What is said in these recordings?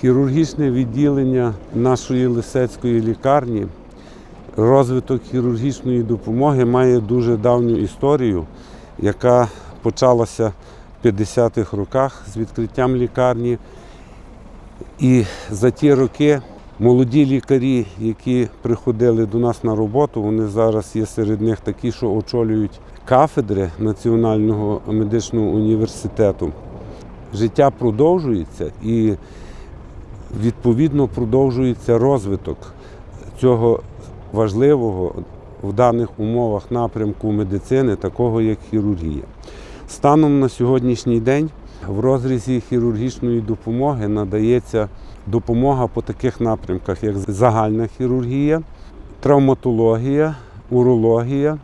Хірургічне відділення нашої лисецької лікарні, розвиток хірургічної допомоги має дуже давню історію, яка почалася в 50-х роках з відкриттям лікарні. І за ті роки молоді лікарі, які приходили до нас на роботу, вони зараз є серед них такі, що очолюють кафедри Національного медичного університету. Життя продовжується і відповідно продовжується розвиток цього важливого в даних умовах напрямку медицини, такого як хірургія. Станом на сьогоднішній день в розрізі хірургічної допомоги надається допомога по таких напрямках, як загальна хірургія, травматологія, урологія,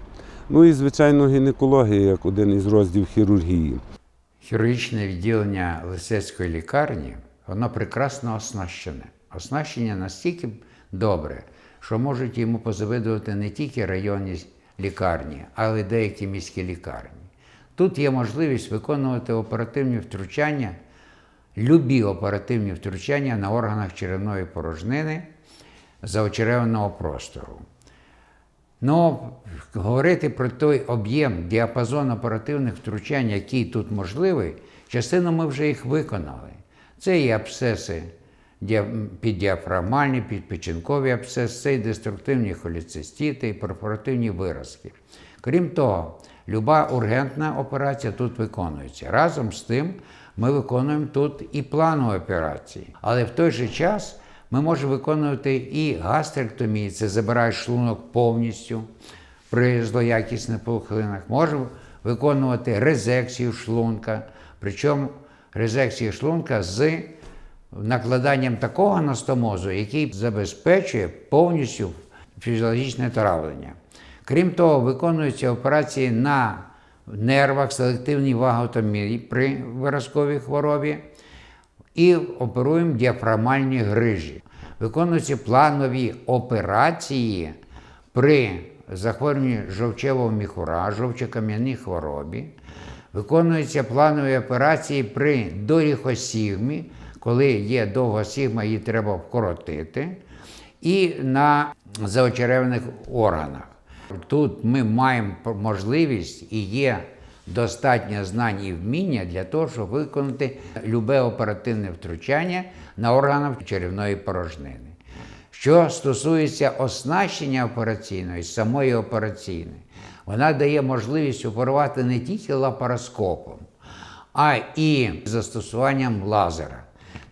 ну і, звичайно, гінекологія як один із розділів хірургії. Хірургічне відділення Лисецької лікарні, воно прекрасно оснащене. Оснащення настільки добре, що можуть йому позавидувати не тільки районні лікарні, але й деякі міські лікарні. Тут є можливість виконувати оперативні втручання, любі оперативні втручання на органах черевної порожнини заочеревного простору. Ну, говорити про той об'єм, діапазон оперативних втручань, який тут можливий, частину ми вже їх виконали. Це і абсцеси діа- піддіафрагмальні, підпечінкові абсцеси, це і деструктивні холіцистіти, і перфоративні виразки. Крім того, люба ургентна операція тут виконується. Разом з тим ми виконуємо тут і планові операції. Але в той же час ми можемо виконувати і гастректомію, це забирає шлунок повністю при злоякісних пухлинах. Можемо виконувати резекцію шлунка, причому резекцію шлунка з накладанням такого анастомозу, який забезпечує повністю фізіологічне травлення. Крім того, виконуються операції на нервах, селективній ваготомії при виразковій хворобі і оперуємо діафрагмальні грижі. Виконуються планові операції при захворюванні жовчевого міхура, жовчокам'яній хворобі. Виконуються планові операції при доріхосігмі, коли є довга сігма, її треба вкоротити, і на заочеревних органах. Тут ми маємо можливість і є достатньо знань і вміння для того, щоб виконати любе оперативне втручання на органах черевної порожнини. Що стосується оснащення операційної, самої операційної, вона дає можливість оперувати не тільки лапароскопом, а і застосуванням лазера.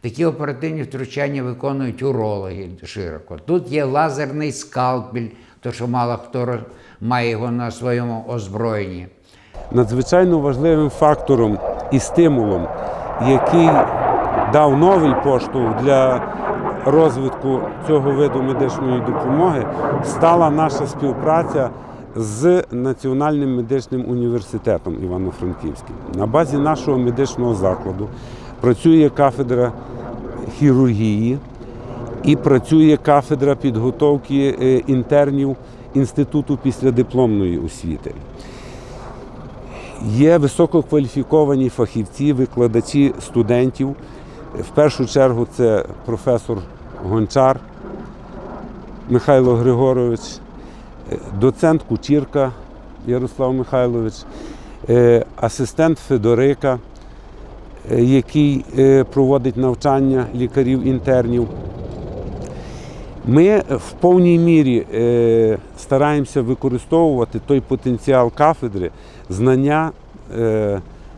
Такі оперативні втручання виконують урологи широко. Тут є лазерний скальпель, то що мало хто має його на своєму озброєнні. Надзвичайно важливим фактором і стимулом, який дав новий поштовх для розвитку цього виду медичної допомоги, стала наша співпраця з Національним медичним університетом Івано-Франківським. На базі нашого медичного закладу працює кафедра хірургії і працює кафедра підготовки е, інтернів Інституту післядипломної освіти. Є висококваліфіковані фахівці, викладачі студентів. В першу чергу це професор Гончар Михайло Григорович, доцент Кучірка Ярослав Михайлович, е, асистент Федорика, е, який е, проводить навчання лікарів-інтернів. Ми в повній мірі стараємося використовувати той потенціал кафедри, знання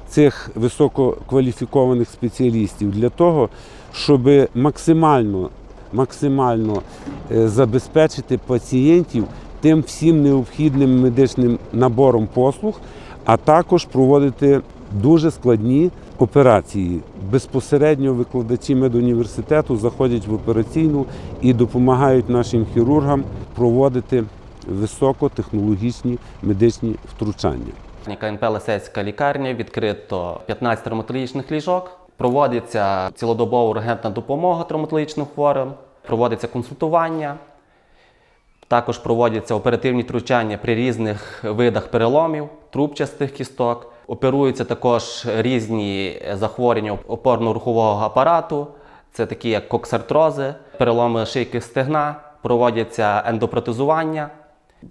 цих висококваліфікованих спеціалістів для того, щоб максимально, максимально забезпечити пацієнтів тим всім необхідним медичним набором послуг, а також проводити дуже складні операції. Безпосередньо викладачі медуніверситету заходять в операційну і допомагають нашим хірургам проводити високотехнологічні медичні втручання. КНП Лисецька лікарня відкрито 15 травматологічних ліжок. Проводиться цілодобова ургентна допомога травматологічним хворим, проводиться консультування. Також проводяться оперативні втручання при різних видах переломів, трубчастих кісток. Оперуються також різні захворювання опорно-рухового апарату. Це такі як коксартрози, переломи шийки стегна, проводяться ендопротезування.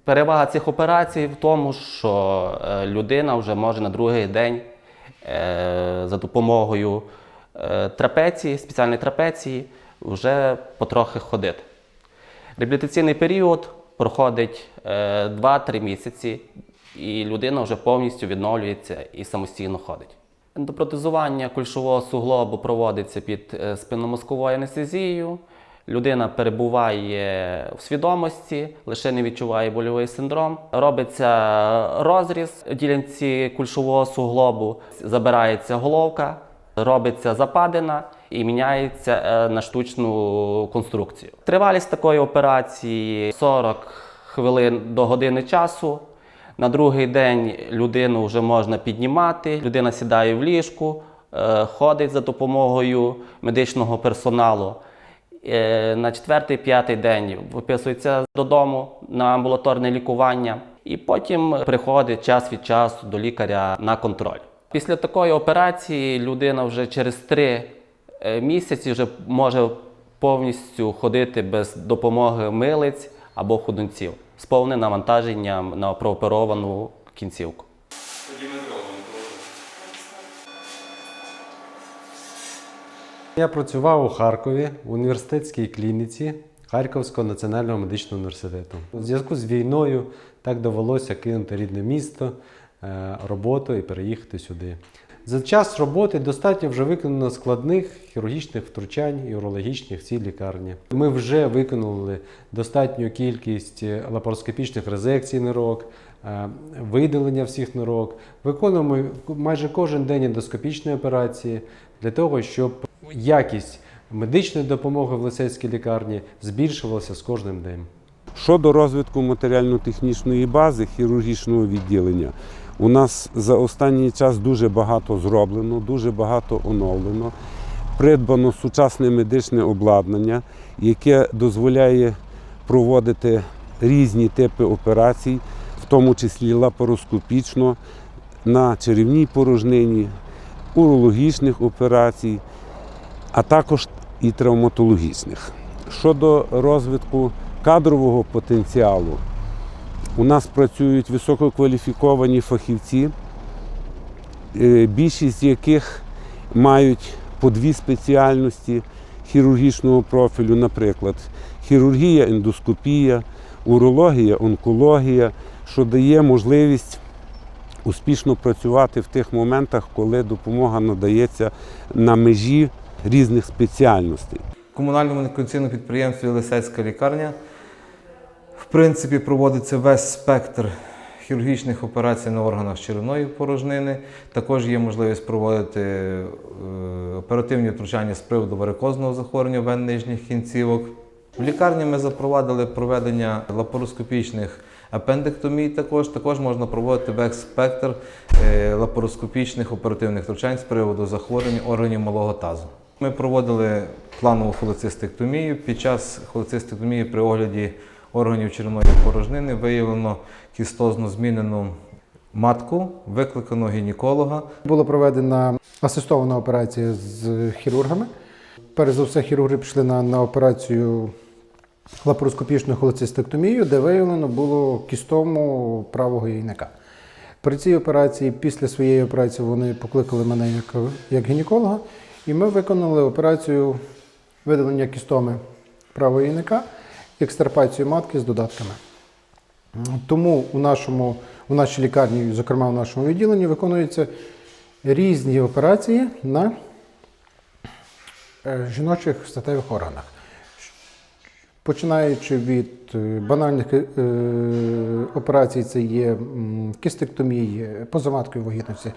Перевага цих операцій в тому, що е, людина вже може на другий день е, за допомогою е, трапеції, спеціальної трапеції, вже потрохи ходити. Реабілітаційний період проходить е, 2-3 місяці, і людина вже повністю відновлюється і самостійно ходить. Ендопротезування кульшового суглобу проводиться під е, спинномозковою анестезією. Людина перебуває в свідомості, лише не відчуває больовий синдром. Робиться розріз ділянці кульшового суглобу, забирається головка, робиться западина і міняється е, на штучну конструкцію. Тривалість такої операції 40 хвилин до години часу. На другий день людину вже можна піднімати, людина сідає в ліжку, е, ходить за допомогою медичного персоналу. Е, На четвертий-п'ятий день виписується додому на амбулаторне лікування, і потім приходить час від часу до лікаря на контроль. Після такої операції людина вже через три е, місяці вже може повністю ходити без допомоги милиць або ходунців з повним навантаженням на прооперовану кінцівку. Я працював у Харкові в університетській клініці Харківського національного медичного університету. У зв'язку з війною так довелося кинути рідне місто, роботу і переїхати сюди. За час роботи достатньо вже виконано складних хірургічних втручань і урологічних в цій лікарні. Ми вже виконали достатню кількість е, лапароскопічних резекцій нирок, е, видалення всіх нирок. Виконуємо майже кожен день ендоскопічні операції для того, щоб якість медичної допомоги в Лисецькій лікарні збільшувалася з кожним днем. Щодо розвитку матеріально-технічної бази хірургічного відділення, у нас за останній час дуже багато зроблено, дуже багато оновлено. Придбано сучасне медичне обладнання, яке дозволяє проводити різні типи операцій, в тому числі лапароскопічно, на черевній порожнині, урологічних операцій, а також і травматологічних. Щодо розвитку кадрового потенціалу, у нас працюють висококваліфіковані фахівці, е, більшість яких мають по дві спеціальності хірургічного профілю, наприклад, хірургія, ендоскопія, урологія, онкологія, що дає можливість успішно працювати в тих моментах, коли допомога надається на межі різних спеціальностей. В комунальному неконційному підприємстві Лисецька лікарня в принципі проводиться весь спектр хірургічних операцій на органах черевної порожнини. Також є можливість проводити е, оперативні втручання з приводу варикозного захворювання вен нижніх кінцівок. В лікарні ми запровадили проведення лапароскопічних апендектомій. Також також можна проводити весь спектр е, лапароскопічних оперативних втручань з приводу захворювань органів малого тазу. Ми проводили планову холецистектомію. Під час холецистектомії при огляді органів черевної порожнини виявлено кістозно змінену матку, викликано гінеколога. Була проведена асистована операція з хірургами. Перш за все, хірурги пішли на, на операцію лапароскопічну холецистектомію, де виявлено було кістому правого яйника. При цій операції, після своєї операції, вони покликали мене як, як гінеколога, і ми виконали операцію видалення кістоми правого яйника, екстрапацію матки з додатками. Тому у, нашому, у нашій лікарні, зокрема в нашому відділенні, виконуються різні операції на е, жіночих статевих органах. Починаючи від е, банальних е, операцій, це є кістектомії, позаматкою вагітності,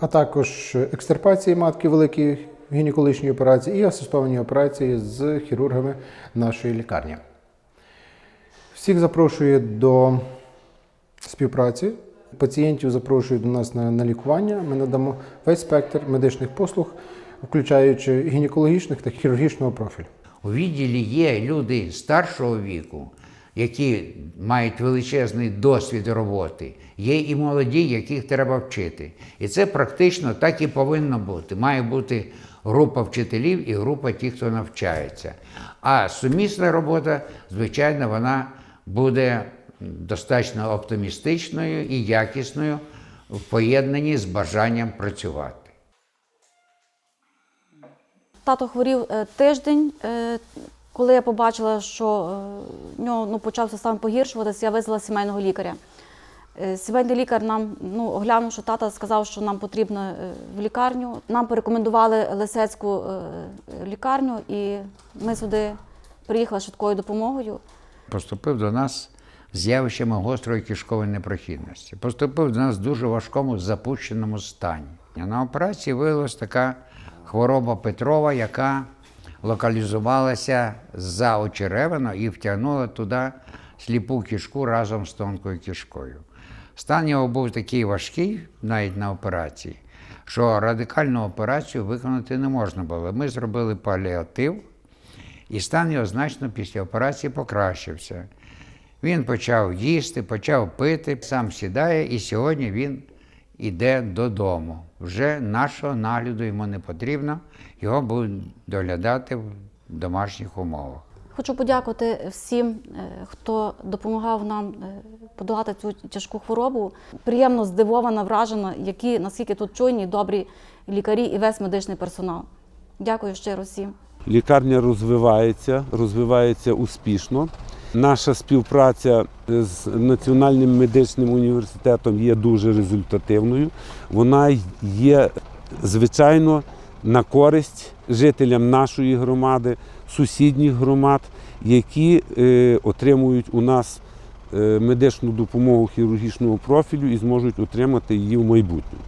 а також екстирпації матки, великі гінекологічні операції і асистовані операції з хірургами нашої лікарні. Всіх запрошую до співпраці. Пацієнтів запрошую до нас на, на лікування. Ми надамо весь спектр медичних послуг, включаючи гінекологічних та хірургічного профілю. У відділі є люди старшого віку, які мають величезний досвід роботи. Є і молоді, яких треба вчити. І це практично так і повинно бути. Має бути група вчителів і група тих, хто навчається. А сумісна робота, звичайно, вона буде достатньо оптимістичною і якісною в поєднанні з бажанням працювати. Тато хворів е, тиждень. Коли я побачила, що е, в нього ну, почався стан погіршуватися, я визвала сімейного лікаря. Е, Сімейний лікар нам, ну, оглянувши тата, сказав, що нам потрібно е, в лікарню. Нам порекомендували Лисецьку лікарню, і ми сюди приїхали швидкою допомогою. Поступив до нас з явищами гострої кишкової непрохідності. Поступив до нас в дуже важкому запущеному стані. На операції виявилася така хвороба Петрова, яка локалізувалася за очеревино і втягнула туди сліпу кишку разом з тонкою кишкою. Стан його був такий важкий, навіть на операції, що радикальну операцію виконати не можна було. Ми зробили паліатив, і стан його значно після операції покращився. Він почав їсти, почав пити, сам сідає, і сьогодні він іде додому. Вже нашого нагляду йому не потрібно, його будуть доглядати в домашніх умовах. Хочу подякувати всім, е, хто допомагав нам е, подолати цю тяжку хворобу. Приємно здивована, вражена, які наскільки тут чуйні, добрі лікарі і весь медичний персонал. Дякую щиро всім. Лікарня розвивається, розвивається успішно. Наша співпраця з Національним медичним університетом є дуже результативною. Вона є, звичайно, на користь жителям нашої громади, сусідніх громад, які е, отримують у нас е, медичну допомогу хірургічного профілю і зможуть отримати її в майбутньому.